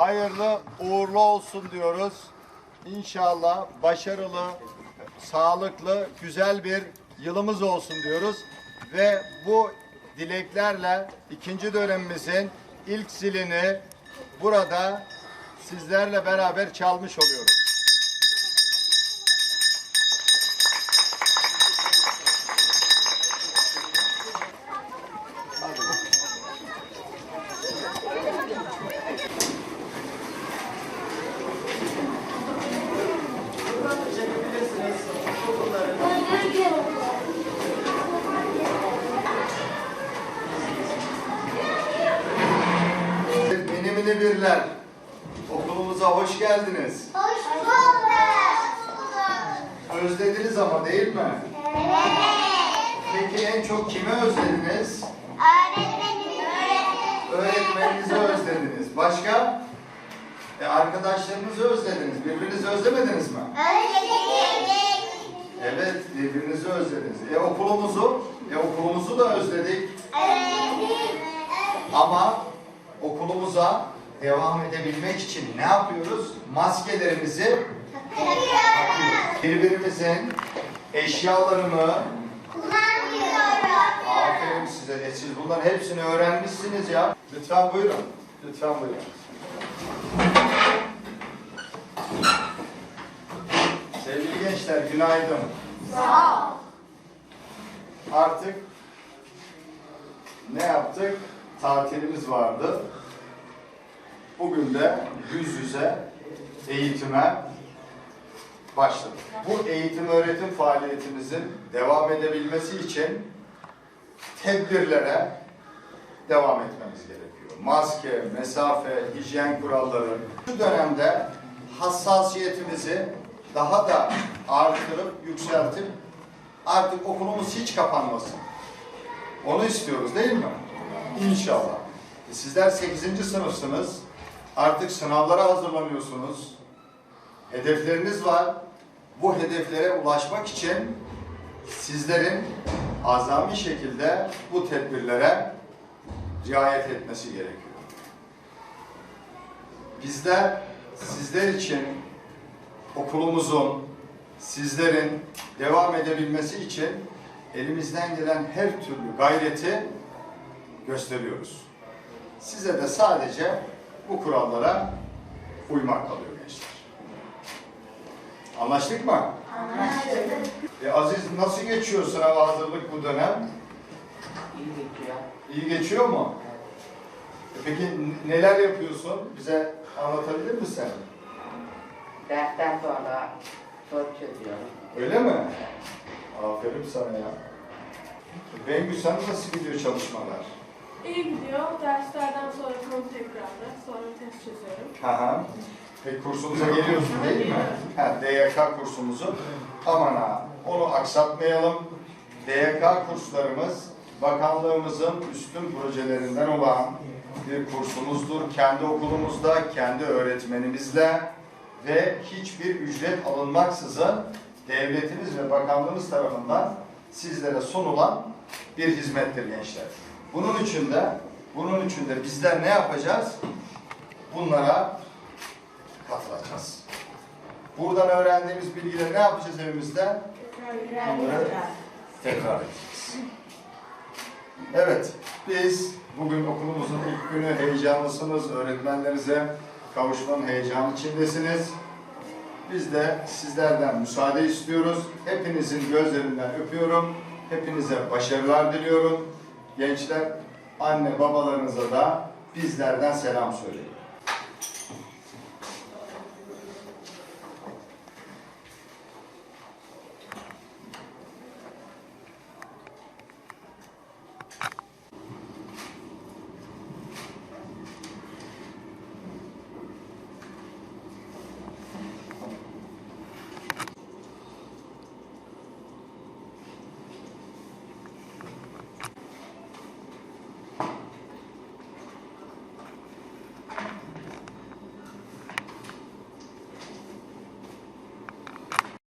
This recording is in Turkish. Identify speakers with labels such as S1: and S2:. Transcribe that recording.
S1: hayırlı uğurlu olsun diyoruz. İnşallah başarılı, sağlıklı, güzel bir yılımız olsun diyoruz. Ve bu dileklerle ikinci dönemimizin ilk zilini burada sizlerle beraber çalmış oluyoruz. Birler, okulumuza hoş geldiniz.
S2: Hoş bulduk.
S1: Özlediniz ama değil mi? Peki en çok kimi özlediniz?
S2: Öğretmenim.
S1: Öğretmeninizi özlediniz. Başka? E, arkadaşlarınızı özlediniz. Birbirinizi özlemediniz mi?
S2: Öğretmenim.
S1: Evet, birbirinizi özlediniz. E okulumuzu? E okulumuzu da özledik. Ama okulumuza devam edebilmek için ne yapıyoruz? Maskelerimizi birbirimizin eşyalarını
S2: Kullanmıyorum.
S1: Aferin size. E siz bunların hepsini öğrenmişsiniz ya. Lütfen buyurun. Lütfen buyurun. Sevgili gençler günaydın.
S2: Sağ ol.
S1: Artık ne yaptık? Tatilimiz vardı. Bugün de yüz yüze eğitime başladık. Bu eğitim öğretim faaliyetimizin devam edebilmesi için tedbirlere devam etmemiz gerekiyor. Maske, mesafe, hijyen kuralları. Şu dönemde hassasiyetimizi daha da artırıp yükseltip artık okulumuz hiç kapanmasın. Onu istiyoruz değil mi? İnşallah. E Sizler 8. sınıfsınız. Artık sınavlara hazırlanıyorsunuz. Hedefleriniz var. Bu hedeflere ulaşmak için sizlerin azami şekilde bu tedbirlere riayet etmesi gerekiyor. Bizler sizler için okulumuzun, sizlerin devam edebilmesi için elimizden gelen her türlü gayreti gösteriyoruz. Size de sadece bu kurallara uymak kalıyor gençler. Anlaştık mı?
S2: Anlaştık.
S1: E Aziz nasıl geçiyor sınava hazırlık bu dönem?
S3: İyi geçiyor.
S1: İyi geçiyor mu? E peki neler yapıyorsun? Bize anlatabilir misin?
S3: Dersten sonra soru çözüyorum.
S1: Öyle mi? Aferin sana ya. Bengü sen nasıl gidiyor çalışmalar?
S4: İyi gidiyor. Derslerden sonra konu tekrarı, sonra test çözüyorum.
S1: Aha. Peki kursumuza geliyorsun değil mi? Ha, DYK kursumuzu. Aman ha, onu aksatmayalım. DYK kurslarımız bakanlığımızın üstün projelerinden olan bir kursumuzdur. Kendi okulumuzda, kendi öğretmenimizle ve hiçbir ücret alınmaksızın devletimiz ve bakanlığımız tarafından sizlere sunulan bir hizmettir gençler. Bunun için de bunun için de bizler ne yapacağız? Bunlara katılacağız. Buradan öğrendiğimiz bilgileri ne yapacağız evimizde? Bunları tekrar edeceğiz. Evet, biz bugün okulumuzun ilk günü heyecanlısınız. Öğretmenlerinize kavuşmanın heyecanı içindesiniz. Biz de sizlerden müsaade istiyoruz. Hepinizin gözlerinden öpüyorum. Hepinize başarılar diliyorum. Gençler, anne babalarınıza da bizlerden selam söyleyin.